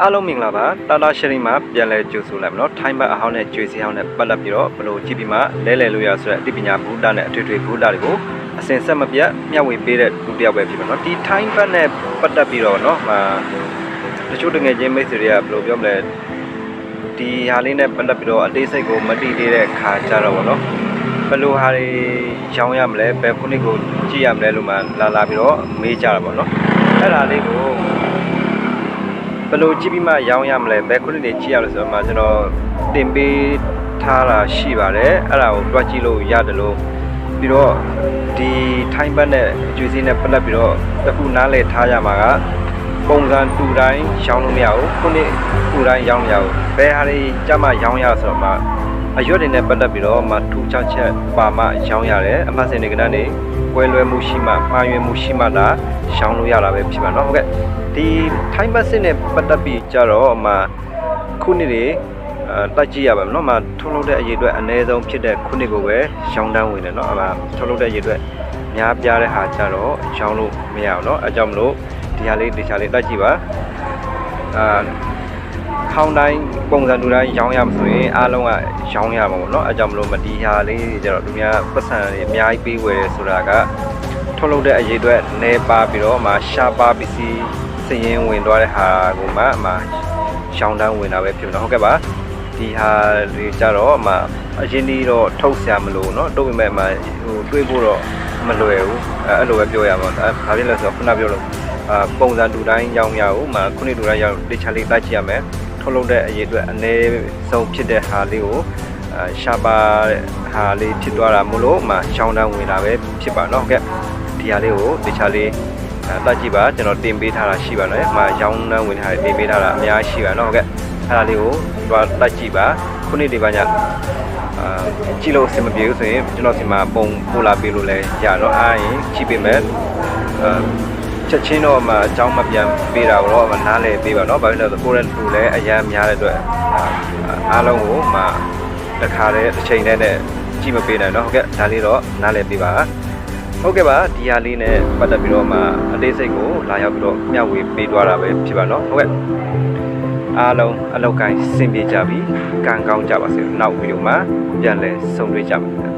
အားလုံးမင်္ဂလာပါတာတာရှရီမှာပြန်လဲကြိုဆိုလိုက်မနော်ထိုင်းဘတ်အဟောင်းနဲ့ကြွေစီဟောင်းနဲ့ပတ်သက်ပြီးတော့ဘလို့ကြည့်ပြီးမှလဲလဲလို့ရဆိုတဲ့အသိပညာဘုဒ္ဓနဲ့အထွေထွေဘုဒ္ဓတွေကိုအစဉ်ဆက်မပြတ်မျှဝေပေးတဲ့လူတစ်ယောက်ပဲဖြစ်ပါတော့ဒီထိုင်းဘတ်နဲ့ပတ်သက်ပြီးတော့เนาะမှာတချို့တငယ်ချင်းမိတ်ဆွေတွေကဘယ်လိုပြောမလဲဒီဟာလေးနဲ့ပတ်သက်ပြီးတော့အသေးစိတ်ကိုမသိသေးတဲ့ခါကြတော့ဗောနော်ဘယ်လိုဟာတွေရောင်းရမလဲဘယ်ခုနှစ်ကိုကြည့်ရမလဲလို့မှလာလာပြီးတော့မေးကြတာဗောနော်အဲ့ဒါလေးကို ဘယ်လိုကြည့်ပြီးမှရောင်းရမလဲဘယ်ခုနှစ်တွေကြည့်ရလဲဆိုတော့မှကျွန်တော်တင်ပေးထားတာရှိပါတယ်အဲ့ဒါကိုတွက်ကြည့်လို့ရတယ်လို့ပြီးတော့ဒီထိုင်းဘတ်နဲ့အကျွေးစင်းနဲ့ပတ်သက်ပြီးတော့တစ်ခုနားလည်ထားရမှာကပုံစံတူတိုင်းရောင်းလို့မရဘူးခုနှစ်တူတိုင်းရောင်းမရဘူးဘယ်ဟာတွေကြမှာရောင်းရဆိုတော့မှ အရွက်တွေနဲ့ပတ်သက်ပြီးတော့မှထူးခြားချက်ပါမှရောင်းရတယ်အမှတ်စင်တွေကဏ္ဍနေကွဲလွဲမှုရှိမှမှားယွင်းမှုရှိမှသာရောင်းလို့ရတာပဲဖြစ်ပါတော့ဟုတ်ကဲ့ ဒီထိုင်းဘတ်စစ်နဲ့ပတ်သက်ပြီးကြတော့အမှခုနှစ်တွေအဲတက်ကြည့်ရပါမယ်เนาะအမှထုတ်လုပ်တဲ့အရေးအတွက်အနည်းဆုံးဖြစ်တဲ့ခုနှစ်ကိုပဲရောင်းတန်းဝင်တယ်เนาะအမှထုတ်လုပ်တဲ့အရေးအတွက်များပြားတဲ့ဟာကြတော့ရောင်းလို့မရအောင်เนาะအဲကြောင့်မလို့ဒီဟာလေးဒီချာလေးတက်ကြည့်ပါအာ ခေါင်းတိုင်းပုံစံတူတိုင်းရောင်းရမှာဆိုရင်အားလုံးကရောင်းရမှာပေါ့เนาะအဲကြောင့်မလို့မဒီဟာလေးတွေကြတော့သူများပတ်စံတွေအများကြီးပေးဝယ်ဆိုတာက ထုတ်လုပ်တဲ့အရေးအတွက်နေပါပြီးတော့မှရှားပါပစ္စည်းစည်ရင်ဝင်သွားတဲ့ဟာကိုမှမှရှောင်းတန်းဝင်တာပဲဖြစ်မှာဟုတ်ကဲ့ပါဒီဟာတွေကြတော့မှအရင်ဒီတော့ထုတ်ဆရာမလို့เนาะတို့ပေမဲ့မှဟိုတွေးဖို့တော့မလွယ်ဘူးအဲအဲ့လိုပဲပြောရမှာအဲဘာဖြစ်လဲဆိုတော့ခုနပြောလို့အာပုံစံတူတိုင်းရောင်းရအောင်မှခုနှစ်တူတိုင်းရောင်းတခြားလေးတိုက်ကြည့်ရမယ် ထုတ်လုပ်တဲ့အရေးအတွက်အနည်းဆုံးဖြစ်တဲ့ဟာလေးကိုရှာပါဟာလေးဖြစ်သွားတာမို့လို့မှရှောင်းတန်းဝင်လာပဲဖြစ်ပါတော့ကဲဒီဟာလေးကိုတခြားလေးတက်ကြည့်ပါကျွန်တော်တင်ပေးထားတာရှိပါတော့။မှာရောင်းနှန်းဝင်ထားတယ်တင်ပေးထားတာအများကြီးရှိပါတော့။ဟုတ်ကဲ့။အဲ့ဒါလေးကိုသွားတက်ကြည့်ပါ။ခုနှစ်ဒီပါညအာကြည့်လို့အဆင်မပြေဘူးဆိုရင်ကျွန်တော်ဒီမှာပုံပို့လာပေးလို့လည်းရတော့အားရင်ကြည့်ပေးမယ်။အာ ချက်ချင်းတော့မှအကြောင်းမပြန်ပေးတာတော့မနားလဲပေးပါနော်။ဘာဖြစ်လဲဆိုတော့ကိုရန်တူလည်းအရန်များတဲ့အတွက်အာအားလုံးကိုမှတစ်ခါတည်းတစ်ချိန်တည်းနဲ့ကြည့်မပေးနိုင်တော့ဟုတ်ကဲ့ဒါလေးတော့နားလဲပေးပါဟုတ်ကဲ့ပါဒီဟာလေးနဲ့ပတ်သက်ပြီးတော့မှအသေးစိတ်ကိုလာရောက်ပြီးတော့မျှဝေပေးသွားတာပဲဖြစ်ပါတော့ဟုတ်ကဲ့အားလုံးအလောက်ကိုင်းစင်ပြေကြပြီကံကောင်းကြပါစေနောက်ဗီဒီယိုမှာပြန်လည်ဆုံတွေ့ကြမယ်